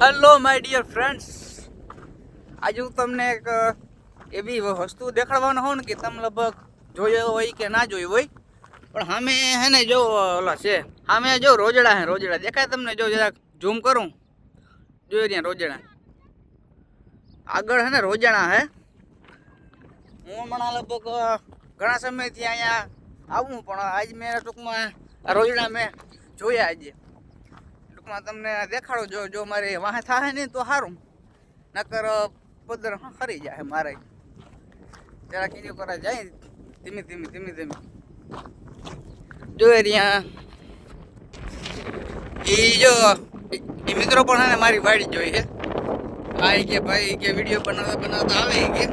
Hello my dear friends આજે હું તમને એક એવી વસ્તુ દેખાડવાનો હોઉં ને કે તમે લગભગ જોયો હોય કે ના જોયું હોય. પણ સામે હે ને જો ઓલા છે. સામે જો રોજડા હે, રોજડા. દેખાય તમને જો, જરાક ઝૂમ કરું. જોઈ રહ્યા રોજડા. આગળ હે ને રોજડા હે. હું હમણાં લગભગ ઘણા સમયથી અહીંયા આવું, પણ આજ મેં ટૂંકમાં રોજડા મેં જોયા આજે. ટૂંકમાં તમને દેખાડો, જો જો મારે વાહે થાય ને તો સારું નકર પદર ખરી જાય મારે. જરા કીધું કરા જાય. ધીમે ધીમે ધીમે ધીમે. જો એ રહ્યા. એ જો, એ મિત્રો પણ હે ને મારી વાડી જોઈ છે. આ ઈ કે ભાઈ કે વીડિયો બનાવતા બનાવતા આવે ઈ કે.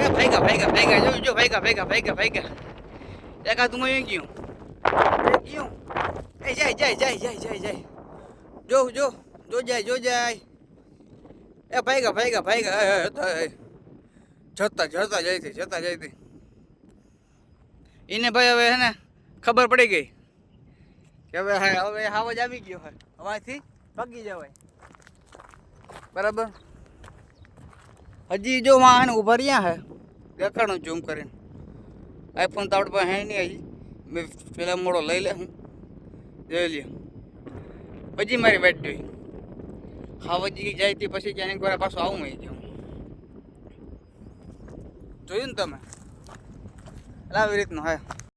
એ ભાઈગા ભાઈગા ભાઈગા, જો જો, ભાઈગા ભાઈગા ભાઈગા ભાઈગા. એકા તું અહીં ગયું. એ ગયું. એ જાય જાય જાય જાય જાય જાય. જો જો જો જાય જો જાય. એ ભાઈગા ભાઈગા ભાઈગા. જતા જતા જાય છે, જતા જાય છે. એને ભાઈ હવે હે ખબર પડી ગઈ કે હવે હા, હવે જ આવી ગયો હોય હવાથી પગી જવાય. બરાબર? હજી જો વાહન ઊભા રહ્યા હે દેખાડું ઝૂમ કરીને. આઈફોન તો આપણી હે નહીં હજી. મેં પેલા મોડો લઈ લે હું. જોઈ લ્યો. હજી મારી વેટ જોઈ. હાવજી જાય તે પછી એક વાર પાછું આવું મળી ગયું જોયું ને તમે? એટલે આવી રીતનું, હે.